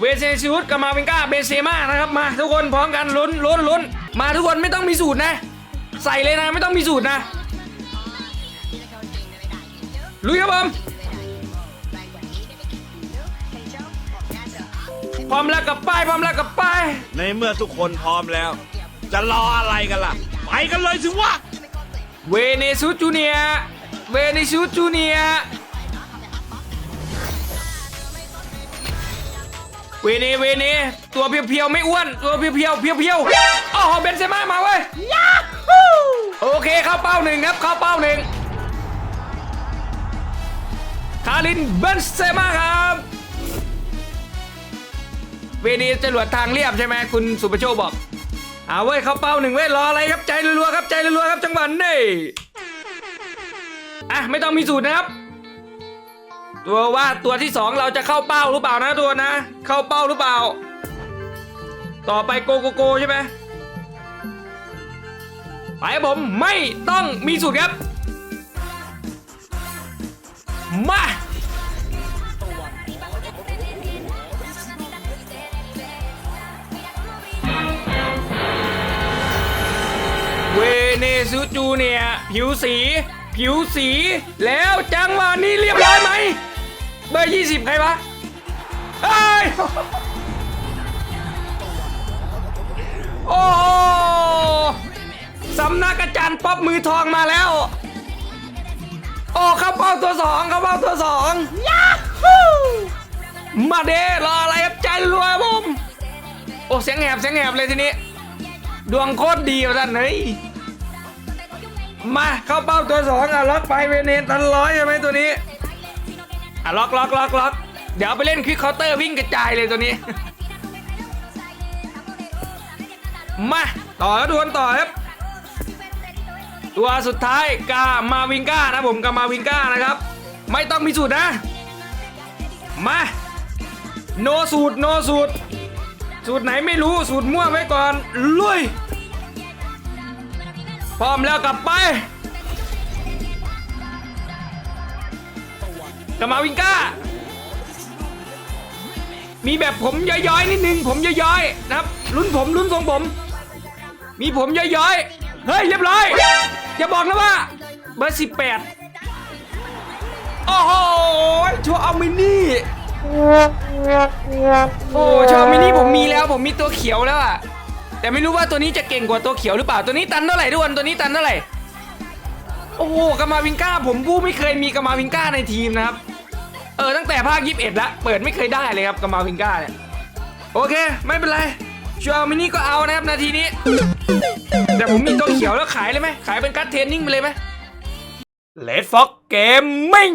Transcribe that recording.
เวเซซิอุสกับมาเวนก้าเบเซมานะครับมาทุกคนพร้อมกันลุ้นลุ้นลุ้นมาทุกคนไม่ต้องมีสูตรนะ ใส่เลยนะไม่ต้องมีสูตรนะลุยครับผมพร้อมแล้วกับป้ายพร้อมแล้วกับป้าย ในเมื่อทุกคนพร้อมแล้ว จะรออะไรกันล่ะ ไปกันเลยสิวะเวเนซุสจูเนียร์เวเนซุสจูเนีย เวเนเวเนตัวเพียวๆไม่อ้วนตัวเพียวๆเพียวๆอ๋อเบนเซม่ามาเว้ยยาฮูโอเคเข้าเป้าหนึ่งครับเข้าเป้าหนึ่งคารินเบนเซม่าครับเวเนจรวดทางเรียบใช่ไหมคุณสุประโชคบอกเอาเว้ยเข้าเป้าหนึ่งเว้ยรออะไรครับใจรัวๆครับใจรัวๆครับจังหวะนี้อะไม่ต้องมีสูตรนะครับ ตัวว่าตัวที่สองเราจะเข้าเป้าหรือเปล่านะตัวนะ เข้าเป้าหรือเปล่า ต่อไปโกโกโกใช่ไหมไปผมไม่ต้องมีสูตรครับ มาเวเนซุจูเนียผิวสี ผิวสีแล้วจังหวะนี้เรียบร้อยไหม บอร์ยี่สิบใครวะเอ้ยโอ้โหสำนักอาจารย์ป๊อปมือทองมาแล้ว โอ้เข้าเป้าตัวสองเข้าเป้าตัวสองยาฮูมาเด้รออะไรครับใจรัวครับผมโอ้เสียงแหบเสียงแหบเลยทีนี้ ดวงโคตรดีว่ะท่านเฮ้ยมาเข้าเป้าตัวสองอะล็อกไปเวเนตันร้อยใช่ไหมตัวนี้ อะล็อกล็อกล็อกล็อกเดี๋ยวไปเล่นควิกเคาน์เตอร์วิ่งกระจายเลยตัวนี้ มาต่อแล้วดวลต่อครับ ตัวสุดท้ายกามาวิงก้านะผมกามาวิงก้านะครับ ไม่ต้องมีสูตรนะ มาโนสูตรโนสูตร สูตรไหนไม่รู้สูตรมั่วไว้ก่อนลุยพร้อมแล้วกลับไป กมาวิงก้า มีแบบผมย้อยๆนิดนึงผมย้อยๆนะครับลุ้นผมลุ้นทรงผม มีผมย้อยๆเฮ้ยเรียบร้อยอย่าบอกนะว่าเบอร์สิบแปดโอ้โหชัวร์เอามินี่ โอ้ชอบมินิผมมีแล้วผมมีตัวเขียวแล้วอะแต่ไม่รู้ว่าตัวนี้จะเก่งกว่าตัวเขียวหรือเปล่าตัวนี้ตันเท่าไหร่ทุกคนตัวนี้ตันเท่าไหร่ โอ้โหกามาวิงก้า ผมกู้ไม่เคยมีกามาวิงก้าในทีมนะครับ เออตั้งแต่ภาคยี่สิบเอ็ดละเปิดไม่เคยได้เลยครับกามาวิงก้าเนี่ย โอเค ไม่เป็นไรชอมินี่ก็เอานะครับนาทีนี้ แต่ผมมีตัวเขียวแล้วขายเลยไหมขายเป็นการ์ดเทรนนิ่งไปเลยไหมเลดฟ็อกเกมมิ่ง